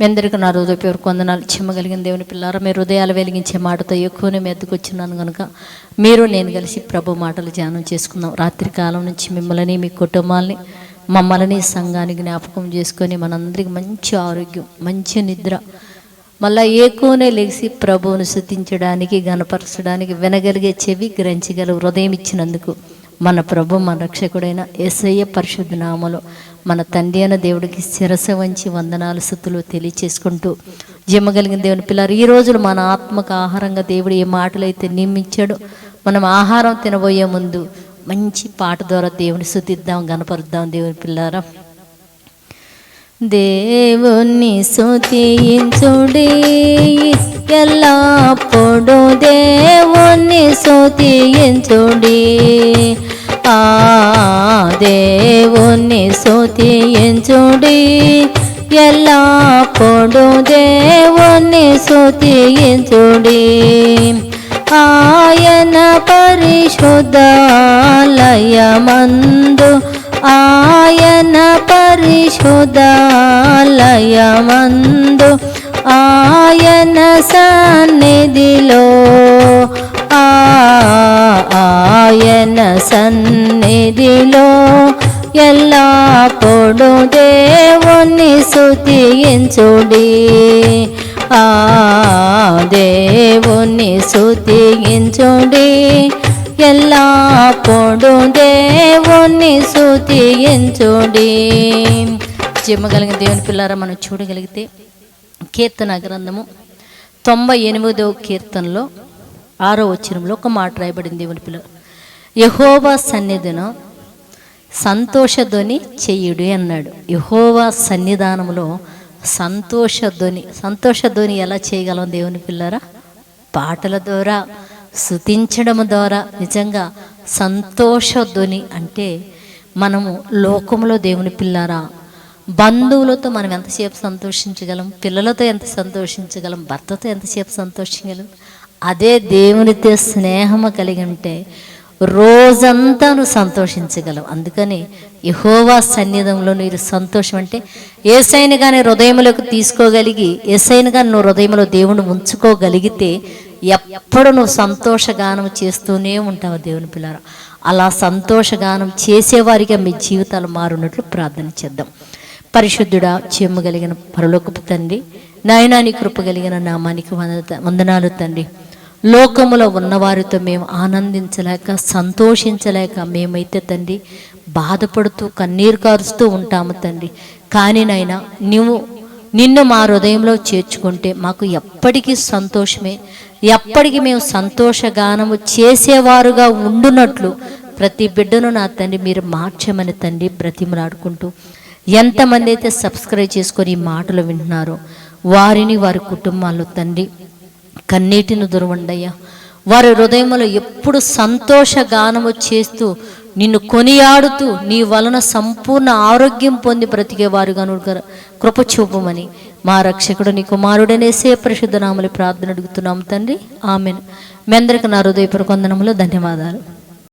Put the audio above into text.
మీ అందరికీ నా హృదయ పేరు కొందనాలు చిమ్మగలిగిన దేవుని పిల్లారా మీరు హృదయాలు వెలిగించే మాటతో ఎక్కువనే మెద్దకొచ్చినాను కనుక మీరు నేను కలిసి ప్రభు మాటలు ధ్యానం చేసుకుందాం. రాత్రి కాలం నుంచి మిమ్మల్ని మీ కుటుంబాల్ని మమ్మల్ని సంఘానికి జ్ఞాపకం చేసుకొని మనందరికీ మంచి ఆరోగ్యం మంచి నిద్ర మళ్ళా ఏకోనే లెగిసి ప్రభువును శుద్ధించడానికి గనపరచడానికి వినగలిగే చెవి గ్రహించగల హృదయం ఇచ్చినందుకు మన ప్రభు మన రక్షకుడైన ఎస్ఐ పరిశుద్ధ నామలో మన తండ్రి అయిన దేవుడికి శిరస వంచి వందనాలు స్థుతులు తెలియచేసుకుంటూ జమ్మగలిగిన దేవుని పిల్లలు ఈ రోజులు మన ఆత్మకు ఆహారంగా దేవుడు ఏ మాటలైతే నియమించాడో మనం ఆహారం తినబోయే ముందు మంచి పాట ద్వారా దేవుని స్థుతిద్దాం గనపరుద్దాం దేవుని పిల్లారా దేవుని స్తుతించుడి ఎల్లప్పుడు దేవుని స్తుతించుడి ఆ దేవుని స్తుతించుడి. ఎల్లప్పుడు దేవుని స్తుతించుడి. ఆయన పరిశుద్ధాలయమందు ఆయన పరిశుద్ధాలయమందు ఆయన సన్నిధిలో ఆయన సన్నిధిలో ఎల్లప్పుడు దేవుణ్ణి శుతించుడి ఆ దేవుణ్ణి శుతించుడి ఎల్లప్పుడు దేవుణ్ణి శుతించుడి చిమ్మగలిగిన దేవుని పిల్లారా మనం చూడగలిగితే కీర్తన గ్రంథము తొంభై ఎనిమిదవ కీర్తనలో ఆరో వచనంలో ఒక మాట రాయబడింది దేవుని పిల్ల యహోవా సన్నిధిన సంతోషధ్వని చెయ్యుడు అన్నాడు. యహోవా సన్నిధానంలో సంతోషధ్వని సంతోషధ్వని ఎలా చేయగలం దేవుని పిల్లరా? పాటల ద్వారా శుతించడం ద్వారా. నిజంగా సంతోషధ్వని అంటే మనము లోకంలో దేవుని పిల్లారా? బంధువులతో మనం ఎంతసేపు సంతోషించగలం? పిల్లలతో ఎంత సంతోషించగలం? భర్తతో ఎంతసేపు సంతోషించగలం? అదే దేవునితో స్నేహము కలిగి ఉంటే రోజంతా నువ్వు సంతోషించగలవు. అందుకని యహోవా సన్నిధంలో మీరు సంతోషం అంటే ఏసైన కానీ హృదయంలోకి తీసుకోగలిగి ఏసైన కానీ నువ్వు హృదయంలో దేవుని ఉంచుకోగలిగితే ఎప్పుడు నువ్వు సంతోషగానం చేస్తూనే ఉంటావు దేవుని పిల్లరా. అలా సంతోషగానం చేసేవారిగా మీ జీవితాలు మారున్నట్లు ప్రార్థన చేద్దాం. పరిశుద్ధుడా చెమ్ము కలిగిన పరలోకపు తండ్రి నాయనాని కృప కలిగిన నామానికి వంద వందనాలు తండ్రి. లోకములో ఉన్నవారితో మేము ఆనందించలేక సంతోషించలేక మేమైతే తండ్రి బాధపడుతూ కన్నీరు కారుస్తూ ఉంటాము తండ్రి. కానీ నాయన నువ్వు నిన్ను మా హృదయంలో చేర్చుకుంటే మాకు ఎప్పటికీ సంతోషమే. ఎప్పటికీ మేము సంతోషగానము చేసేవారుగా ఉండునట్లు ప్రతి బిడ్డను నా తండ్రి మీరు మార్చమని తండ్రి బ్రతిమలాడుకుంటూ ఎంతమంది అయితే సబ్స్క్రైబ్ చేసుకొని ఈ మాటలు వింటున్నారో వారిని వారి కుటుంబాల్లో తండ్రి కన్నీటిని దురవండయ్యా. వారి హృదయంలో ఎప్పుడు సంతోష గానము చేస్తూ నిన్ను కొనియాడుతూ నీ వలన సంపూర్ణ ఆరోగ్యం పొంది బ్రతికే వారుగా కృప చూపమని మా రక్షకుడు నీ కుమారుడనేసే పరిశుద్ధ నామలి ప్రార్థన అడుగుతున్నాము తండ్రి. ఆమెను. మీ అందరికి నా హృదయపూర్వక వందనములు ధన్యవాదాలు.